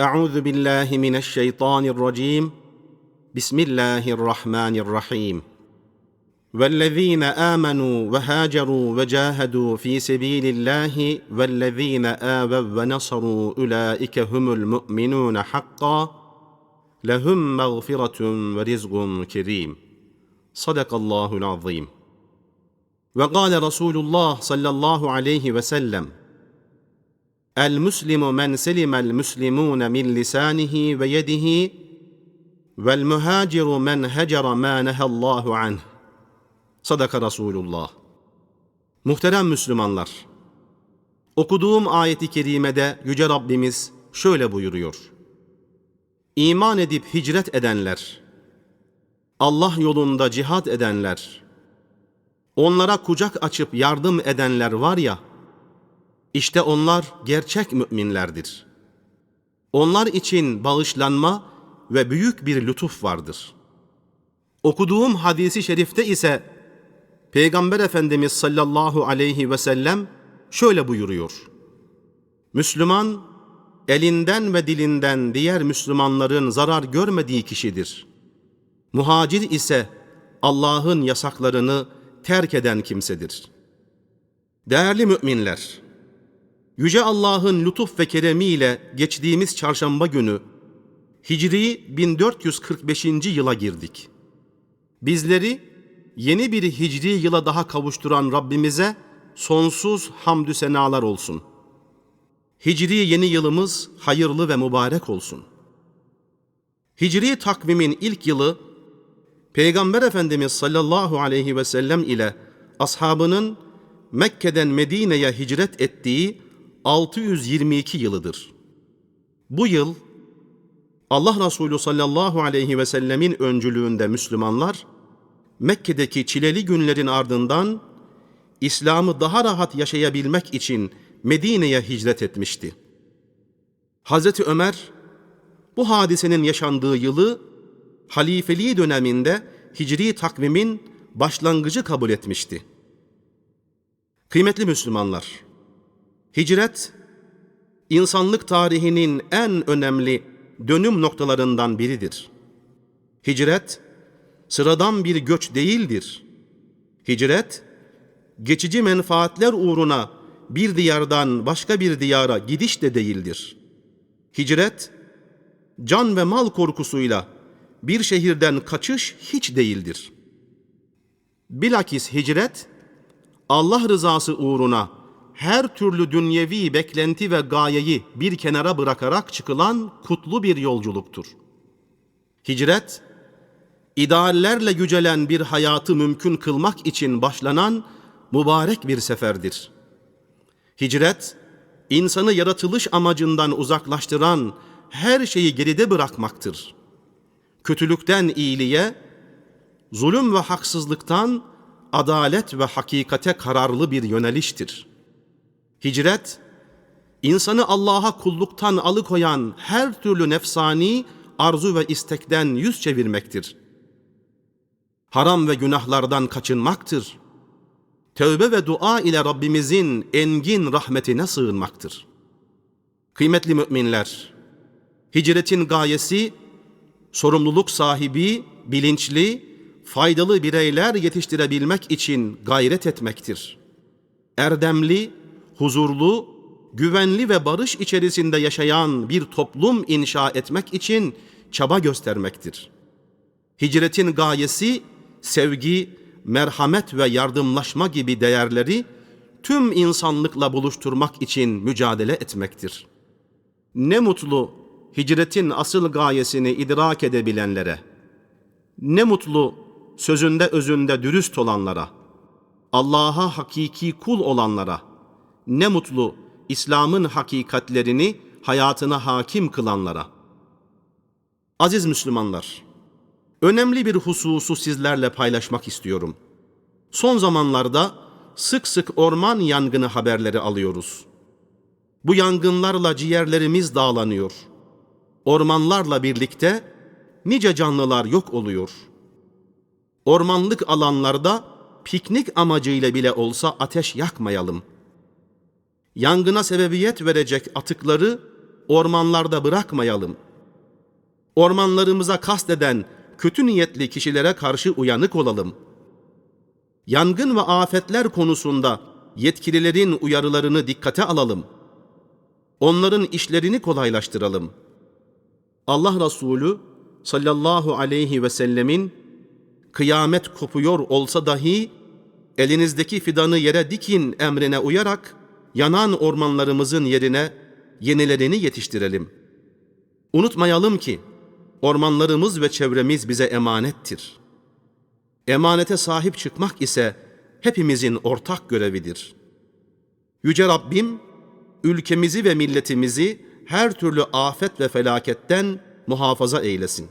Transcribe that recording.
أعوذ بالله من الشيطان الرجيم. بسم الله الرحمن الرحيم. والذين آمنوا وهاجروا وجاهدوا في سبيل الله والذين آووا ونصروا أولئك هم المؤمنون حقا لهم مغفرة ورزق كريم. صدق الله العظيم. وقال رسول الله صلى الله عليه وسلم El muslimu men selimel muslimune min lisanihi ve yedihi vel muhaciru men hecera ma nehallahu anh. Sadaka Resulullah. Muhterem Müslümanlar, okuduğum ayeti kerimede Yüce Rabbimiz şöyle buyuruyor. İman edip hicret edenler, Allah yolunda cihad edenler, onlara kucak açıp yardım edenler var ya, işte onlar gerçek müminlerdir. Onlar için bağışlanma ve büyük bir lütuf vardır. Okuduğum hadisi şerifte ise Peygamber Efendimiz sallallahu aleyhi ve sellem şöyle buyuruyor. Müslüman, elinden ve dilinden diğer Müslümanların zarar görmediği kişidir. Muhacir ise Allah'ın yasaklarını terk eden kimsedir. Değerli müminler, Yüce Allah'ın lütuf ve keremiyle geçtiğimiz çarşamba günü Hicri 1445. yıla girdik. Bizleri yeni bir hicri yıla daha kavuşturan Rabbimize sonsuz hamdü senalar olsun. Hicri yeni yılımız hayırlı ve mübarek olsun. Hicri takvimin ilk yılı Peygamber Efendimiz sallallahu aleyhi ve sellem ile ashabının Mekke'den Medine'ye hicret ettiği 622 yılıdır. Bu yıl Allah Resulü sallallahu aleyhi ve sellemin öncülüğünde Müslümanlar Mekke'deki çileli günlerin ardından İslam'ı daha rahat yaşayabilmek için Medine'ye hicret etmişti. Hazreti Ömer bu hadisenin yaşandığı yılı halifeliği döneminde hicri takvimin başlangıcı kabul etmişti. Kıymetli Müslümanlar, hicret insanlık tarihinin en önemli dönüm noktalarından biridir. Hicret sıradan bir göç değildir. Hicret, geçici menfaatler uğruna bir diyardan başka bir diyara gidiş de değildir. Hicret, can ve mal korkusuyla bir şehirden kaçış hiç değildir. Bilakis hicret, Allah rızası uğruna her türlü dünyevi beklenti ve gayeyi bir kenara bırakarak çıkılan kutlu bir yolculuktur. Hicret, ideallerle yücelen bir hayatı mümkün kılmak için başlanan mübarek bir seferdir. Hicret, insanı yaratılış amacından uzaklaştıran her şeyi geride bırakmaktır. Kötülükten iyiliğe, zulüm ve haksızlıktan adalet ve hakikate kararlı bir yöneliştir. Hicret, insanı Allah'a kulluktan alıkoyan her türlü nefsani arzu ve istekten yüz çevirmektir.'' haram ve günahlardan kaçınmaktır. Tövbe ve dua ile Rabbimizin engin rahmetine sığınmaktır. Kıymetli müminler, hicretin gayesi sorumluluk sahibi, bilinçli, faydalı bireyler yetiştirebilmek için gayret etmektir. Erdemli, huzurlu, güvenli ve barış içerisinde yaşayan bir toplum inşa etmek için çaba göstermektir. Hicretin gayesi sevgi, merhamet ve yardımlaşma gibi değerleri tüm insanlıkla buluşturmak için mücadele etmektir. Ne mutlu hicretin asıl gayesini idrak edebilenlere. Ne mutlu sözünde özünde dürüst olanlara. Allah'a hakiki kul olanlara. Ne mutlu İslam'ın hakikatlerini hayatına hakim kılanlara. Aziz Müslümanlar, önemli bir hususu sizlerle paylaşmak istiyorum. Son zamanlarda sık sık orman yangını haberleri alıyoruz. Bu yangınlarla ciğerlerimiz dağlanıyor. Ormanlarla birlikte nice canlılar yok oluyor. Ormanlık alanlarda piknik amacıyla bile olsa ateş yakmayalım. Yangına sebebiyet verecek atıkları ormanlarda bırakmayalım. Ormanlarımıza kasteden kötü niyetli kişilere karşı uyanık olalım. Yangın ve afetler konusunda yetkililerin uyarılarını dikkate alalım. Onların işlerini kolaylaştıralım. Allah Resulü sallallahu aleyhi ve sellemin kıyamet kopuyor olsa dahi elinizdeki fidanı yere dikin emrine uyarak yanan ormanlarımızın yerine yenilerini yetiştirelim. Unutmayalım ki ormanlarımız ve çevremiz bize emanettir. Emanete sahip çıkmak ise hepimizin ortak görevidir. Yüce Rabbim ülkemizi ve milletimizi her türlü afet ve felaketten muhafaza eylesin.